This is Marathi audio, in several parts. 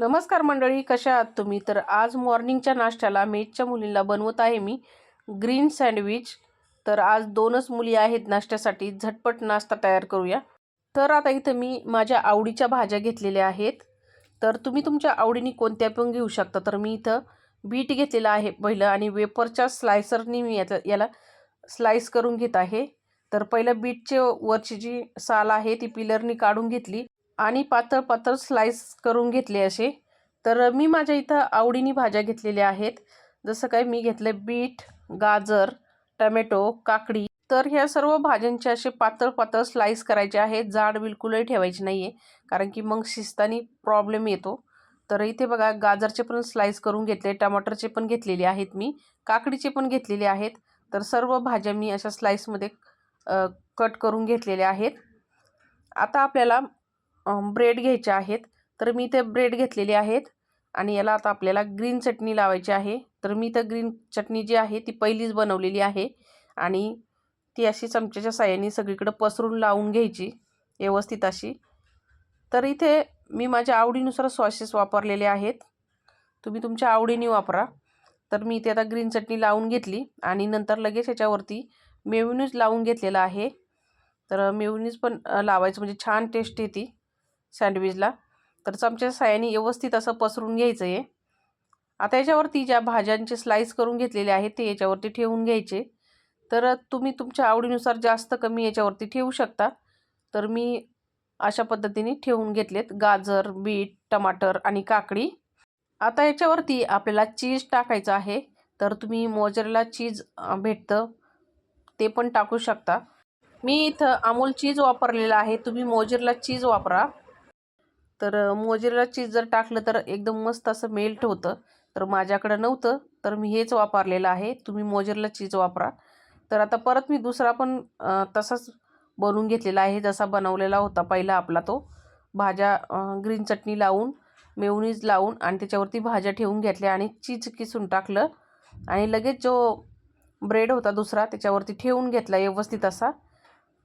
नमस्कार मंडळी कशा आहात तुम्ही? तर आज मॉर्निंगच्या नाश्त्याला मेजच्या मुलींना बनवत आहे मी ग्रीन सँडविच. तर आज दोनच मुली आहेत नाश्त्यासाठी. झटपट नाश्ता तयार करूया. तर आता इथं मी माझ्या आवडीच्या भाज्या घेतलेल्या आहेत. तर तुम्ही तुमच्या आवडीने कोणत्या पण घेऊ शकता. तर मी इथं बीट घेतलेलं आहे पहिलं आणि वेपरच्या स्लायसरनी मी याचा याला स्लाईस करून घेत आहे. तर पहिलं बीटचे वरची जी साल आहे ती पिलरनी काढून घेतली. आणि पातळ पातळ स्लाईस करून घेतले असे. तर मी माझ्या इथं आवडीने भाज्या घेतलेल्या आहेत. जसं काय मी घेतले बीट गाजर टमॅटो काकडी. तर ह्या सर्व भाज्यांचे असे पातळ पातळ स्लाईस करायचे आहेत. जाड बिलकुलही ठेवायचे नाही आहे कारण की मग शिस्तानी प्रॉब्लेम येतो. तर इथे बघा गाजरचे पण स्लाईस करून घेतले टमाटरचे पण घेतलेले आहेत मी काकडीचे पण घेतलेले आहेत. तर सर्व भाज्या मी अशा स्लाईसमध्ये कट करून घेतलेल्या आहेत. आता आपल्याला ब्रेड घ्यायचे आहेत. तर मी इथे ब्रेड घेतलेले आहेत. आणि याला आता आपल्याला ग्रीन चटणी लावायची आहे. तर मी तर ग्रीन चटणी जी आहे ती पहिलीच बनवलेली आहे. आणि ती अशी चमच्याच्या साह्याने सगळीकडं पसरून लावून घ्यायची व्यवस्थित अशी. तर इथे मी माझ्या आवडीनुसार सॉसेस वापरलेले आहेत. तुम्ही तुमच्या आवडीने वापरा. तर मी इथे आता ग्रीन चटणी लावून घेतली आणि नंतर लगेच याच्यावरती मेवनीज लावून घेतलेला आहे. तर मेवनीज पण लावायचं म्हणजे छान टेस्ट येते. सँडविचला. तर चमच्या साह्याने व्यवस्थित असं पसरून घ्यायचं आहे आता याच्यावरती ज्या भाज्यांचे स्लाईस करून घेतलेले आहेत ते याच्यावरती ठेवून घ्यायचे. तर तुम्ही तुमच्या आवडीनुसार जास्त कमी याच्यावरती ठेवू शकता. तर मी अशा पद्धतीने ठेवून घेतलेत गाजर बीट टमाटर आणि काकडी. आता याच्यावरती आपल्याला चीज टाकायचं आहे. तर तुम्ही मोजरेला चीज भेटतं. ते पण टाकू शकता. मी इथं अमूल चीज वापरलेलं आहे. तुम्ही मोजरेला चीज वापरा. तर मोजरेला चीज जर टाकलं तर एकदम मस्त असं मेल्ट होतं. तर माझ्याकडं नव्हतं. तर मी हेच वापरलेलं आहे. तुम्ही मोजरेला चीज वापरा. तर आता परत मी दुसरा पण तसाच बनवून घेतलेला आहे. जसा बनवलेला होता पहिला आपला तो. भाज्या ग्रीन चटणी लावून मेवनीज लावून आणि त्याच्यावरती भाज्या ठेवून घेतल्या आणि चीज किसून टाकलं. आणि लगेच जो ब्रेड होता दुसरा त्याच्यावरती ठेवून घेतला व्यवस्थित असा.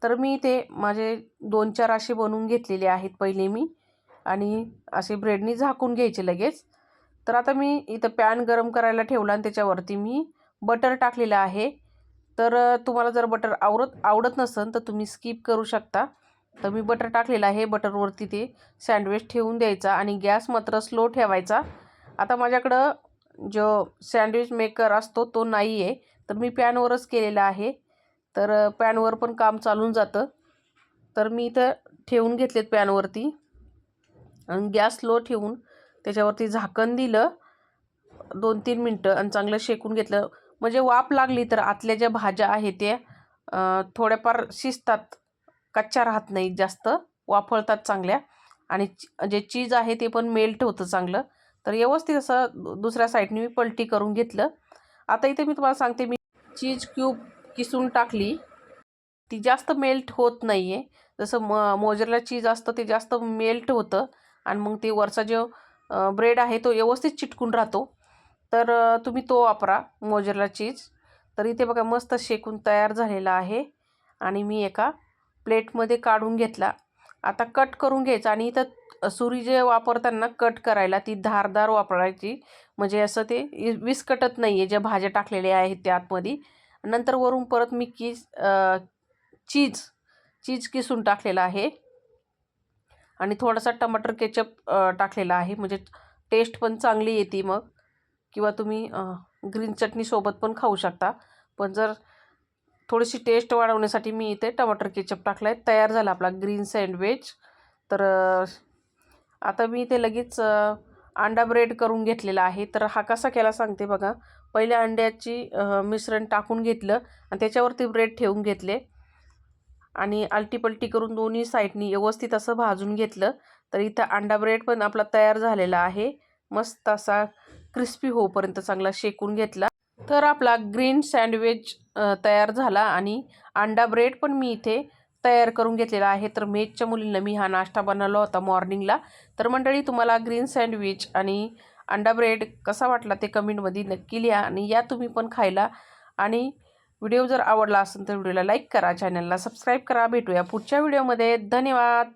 तर मी ते माझे दोन चार असे बनवून घेतलेले आहेत. पहिले मी आणि असे ब्रेडनी झाकून घ्यायचे लगेच. तर आता मी इथं पॅन गरम करायला ठेवला आणि त्याच्यावरती मी बटर टाकलेलं आहे. तर तुम्हाला जर बटर आवडत आवडत नसेल तर तुम्ही स्किप करू शकता. तर मी बटर टाकलेलं आहे. बटरवरती ते सँडविच ठेवून द्यायचा आणि गॅस मात्र स्लो ठेवायचा. आता माझ्याकडं जो सँडविच मेकर असतो तो नाही आहे तर मी पॅनवरच केलेला आहे. तर पॅनवर पण काम चालून जातं. तर मी इथं ठेवून घेतलेत पॅनवरती आणि गॅस लो ठेवून त्याच्यावरती झाकण दिलं दोन तीन मिनटं आणि चांगलं शेकून घेतलं. म्हणजे वाफ लागली तर आतल्या ज्या भाज्या आहेत त्या थोड्याफार शिजतात. कच्च्या राहत नाहीत जास्त वाफळतात चांगल्या. आणि जे चीज आहे ते पण मेल्ट होतं चांगलं. तर व्यवस्थित असं दुसऱ्या साईडने मी पलटी करून घेतलं. आता इथे मी तुम्हाला सांगते मी चीज क्यूब किसून टाकली. ती जास्त मेल्ट होत नाही आहे जसं म मोजरेला चीज असतं ते जास्त मेल्ट होतं. आणि मग ते वरचा जो ब्रेड आहे तो व्यवस्थित चिटकून राहतो. तर तुम्ही तो वापरा मोजरेला चीज तर इथे बघा मस्त शेकून तयार झालेला आहे. आणि मी एका प्लेटमध्ये काढून घेतला. आता कट करून घ्यायचा आणि इथं सुरी जे वापरताना कट करायला ती धारदार वापरायची. म्हणजे असं ते विस्कटत नाही आहे ज्या भाज्या टाकलेल्या आहेत त्या आतमध्ये. नंतर वरून परत मी कीज चीज चीज किसून टाकलेला आहे. आणि थोडासा टमाटर केचप टाकलेला आहे. म्हणजे टेस्ट पण चांगली येते मग. किंवा तुम्ही ग्रीन चटणीसोबत पण खाऊ शकता. पण जर थोडीशी टेस्ट वाढवण्यासाठी मी इथे टमाटर केचप टाकला आहे तयार झाला आपला ग्रीन सँडविच. तर आता मी इथे लगेच अंडा ब्रेड करून घेतलेला आहे. तर हा कसा केला सांगते बघा. पहिल्या अंड्याची मिश्रण टाकून घेतलं आणि त्याच्यावरती ब्रेड ठेवून घेतले. आणि आलटीपलटी करून दोन्ही साईडनी व्यवस्थित असं भाजून घेतलं तर इथं अंडा ब्रेड पण आपला तयार झालेला आहे. मस्त असा क्रिस्पी होऊपर्यंत चांगला शेकून घेतला. तर आपला ग्रीन सँडविच तयार झाला आणि अंडा ब्रेड पण मी इथे तयार करून घेतलेला आहे. तर मेजच्या मुलींना मी हा नाश्ता बनवला होता मॉर्निंगला. तर मंडळी तुम्हाला ग्रीन सँडविच आणि अंडा ब्रेड कसा वाटला ते कमेंटमध्ये नक्की लिहा आणि या तुम्ही पण खायला. आणि व्हिडिओ जर आवडला असेल तर व्हिडिओला लाईक करा चॅनलला सबस्क्राईब करा. भेटूया पुढच्या व्हिडिओमध्ये. धन्यवाद.